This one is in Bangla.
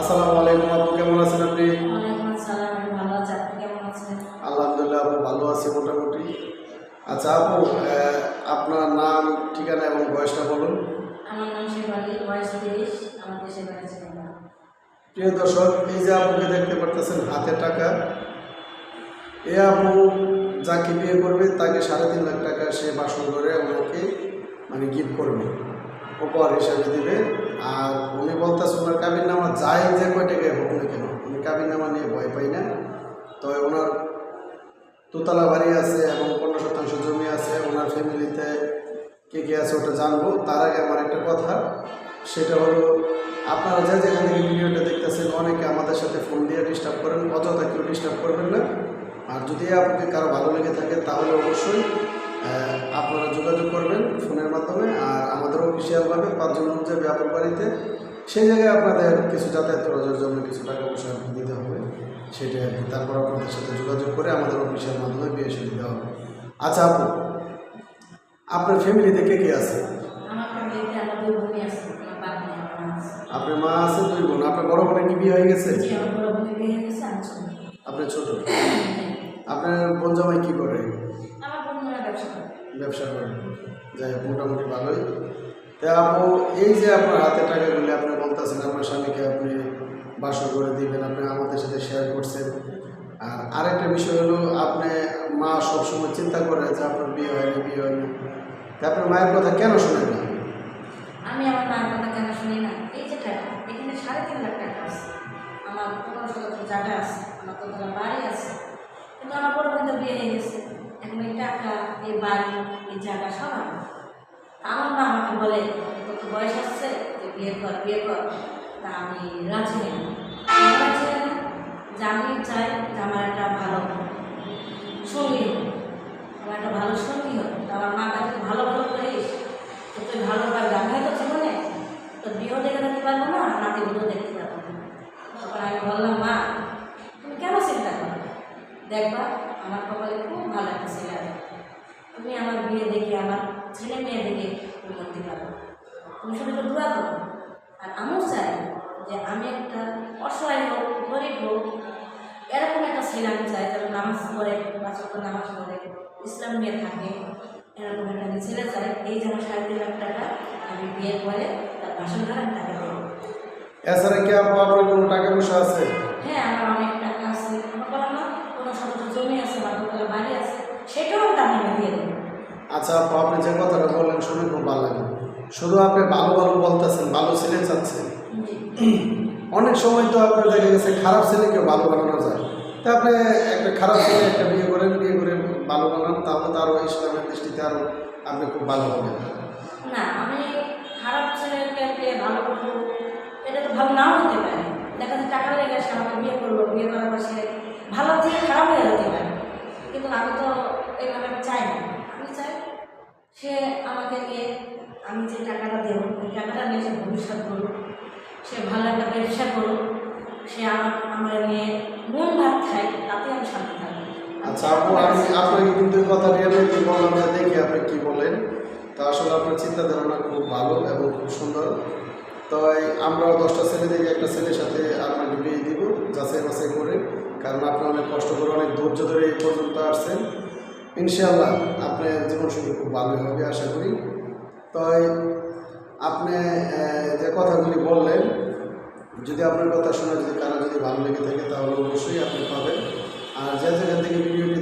আসসালামু আলাইকুম আপু কেমন আছেন আপনি? আলহামদুলিল্লাহ আপু ভালো আছি মোটামুটি। আচ্ছা আপু আপনার নাম ঠিকানা এবং বয়সটা বলুন। আমার নাম শেফালি বয়স তিরিশ আমার দেশের বাড়ি প্রিয় দর্শক এই যে আপুকে দেখতে পারতেছেন হাতে টাকা। এ আপু যাকে বিয়ে করবে তাকে সাড়ে তিন লাখ টাকা সে বাসন করে ওনাকে মানে গিফট করবে। উপহার হিসাবে দিবে। আর উনি বলতেছে, ওনার কাবির নামা যাই যে কয় টাকায় হোক না কেন, উনি কাবির নামা নিয়ে ভয় পাই না। তো ওনার দোতলা বাড়ি আছে এবং পনেরো শতাংশ জমি আছে। ওনার ফ্যামিলিতে কে কে আছে ওটা জানব। তার আগে আমার একটা কথা, সেটা হলো, আপনারা যে যেখান থেকে ভিডিওটা দেখতেছেন, অনেকে আমাদের সাথে ফোন দিয়ে ডিস্টার্ব করেন, অযথা কেউ ডিস্টার্ব করবেন না। আর যদি আপনাকে কারও ভালো লেগে থাকে, তাহলে অবশ্যই আপনারা যোগাযোগ করবেন। যাবে আপনার বাড়িতে সেই জায়গায় আপনাদের কিছু যাতায়াত খরচের জন্য কিছু টাকা পয়সা দিতে হবে সেটাই আর কি। তারপর আপনাদের সাথে যোগাযোগ করে আমাদের অফিসের মাধ্যমে বিয়ে সেরে দেওয়া হবে। আচ্ছা আপু আপনার ফ্যামিলিতে কে কে আছে? আপনার মা আছে দুই বোন। আপনার বড় বোনের কি বিয়ে হয়ে গেছে? বোনের বিয়ে হয়ে ছোট। আপনার ছোট? আপনার বোন জামাই কি করে। ব্যবসা করে। যাই হোক মোটামুটি ভালোই। আপু, এই যে আপনার হাতে টাকাগুলি আপনি বলতেছেন, আপনার স্বামীকে আপনি বাসর করে দিবেন, আপনি আমাদের সাথে শেয়ার করছেন। আর আরেকটা বিষয় হলো, আপনি মা সবসময় চিন্তা করে যে আপনার বিয়ে হয়নি বিয়ে হয়নি। তা আপনার মায়ের কথা কেন শোনেন না? আমি আমার মায়ের কথা কেন শুনি না? এই যে টাকা, এখানে সাড়ে তিন লাখ টাকা আছে। আমার পনেরো শতাংশ জায়গা আছে, আমার কতগুলো বাড়ি আছে। কিন্তু আমার বড় বিয়ে হয়ে গেছে। এখন এই টাকা, এই বাড়ি, এই জায়গা সব আমার। আমার মা আমাকে বলে কত বয়স আসছে যে বিয়ে কর বিয়ে কর। তা আমি রাজি হই রাজি চাই যে আমার একটা ভালো সঙ্গী হোক। আমার একটা ভালো সঙ্গী হোক। তা আমার মা কাছে ভালো ভালো করিস? তো তুই ভালো পারবি আমি হয়তো জীবনে তোর বিয়েও দেখে দেখতে পারব না নাতি বিয়েও দেখতে পারব না। তখন আমি বললাম, মা, তুমি কেন চিন্তা করো? দেখবা, আমার কপালে খুব ভালো একটা ছেলে তুমি আমার বিয়ে দেখে আমার ছেলে মেয়ে দেখে করতে পারো তুমি শুধু দোয়া করো। আর আমিও চাই যে আমি একটা অসহায় হোক, গরিব হোক, এরকম একটা ছেলে আমি চাই যারা নামাজ পড়ে পাঁচ ওয়াক্ত নামাজ পড়ে, ইসলাম নিয়ে থাকে, এরকম একটা আমি ছেলে চাই। এই যেন সাড়ে তিন লাখ টাকা আমি বিয়ের পরে তার বাসন ঘর টাকা দেবো। এছাড়া কি আপনার কোনো টাকা পয়সা আছে হ্যাঁ আমার অনেক টাকা আছে আমার বললাম না কোনো শত জমি আছে বা দোতলা বাড়ি আছে সেটাও আমি তার নামে দিয়ে দেবো আচ্ছা আপু আপনি যে কথাটা বললেন শুনে খুব ভালো লাগে। শুধু আপনি ভালো ভালো বলতেছেন ভালো ছেলে চাচ্ছেন। অনেক সময় তো আপনার দেখা গেছে খারাপ ছেলেকে ভালো বানানো যায়। তা আপনি একটা খারাপ ছেলে একটা বিয়ে করেন বিয়ে করে ভালো বানান তাহলে তো আরও ইসলামের দৃষ্টিতে আরও আপনি খুব ভালো হবেন। না আমি খারাপ ছেলেকে ভালো করব এটা তো ভালো নাও হতে পারে। দেখা যাচ্ছে টাকা লেগে সে আমাকে বিয়ে করল বিয়ে করার পর সে ভালো থেকে খারাপ হয়ে যেতে পারে। কিন্তু আমি তো এইভাবে চাই না। আমি চাই সে আমাকে নিয়ে আমি যে টাকাটা দেবো ওই টাকাটা নিয়ে সে ভবিষ্যৎ করুক। সে ভালো একটা ব্যবসা করুক। সে আমার আমার নিয়ে মন ভাত খায় তাতে আমি শান্তি থাকব। আচ্ছা আপু আমি আপনাকে কিন্তু কথা রিয়েলিটি বললাম যে দেখি আপনি কি বলেন। তো আসলে আপনার চিন্তা ধারণা খুব ভালো এবং খুব সুন্দর। তো আমরাও দশটা ছেলে থেকে একটা ছেলের সাথে আপনাকে বিয়ে দিব যাচাই বাছাই করে। কারণ আপনি অনেক কষ্ট করে অনেক ধৈর্য ধরে এই পর্যন্ত আসছেন। ইনশাআল্লাহ আপনার জীবনসঙ্গী খুব ভালোই হবে, আশা করি। তাই আপনি যে কথাগুলি বললেন, যদি আপনার কথা শুনে যদি কারও যদি ভালো লেগে থাকে, তাহলে অবশ্যই আপনি পাবেন। আর যে যেখান থেকে ভিডিওটি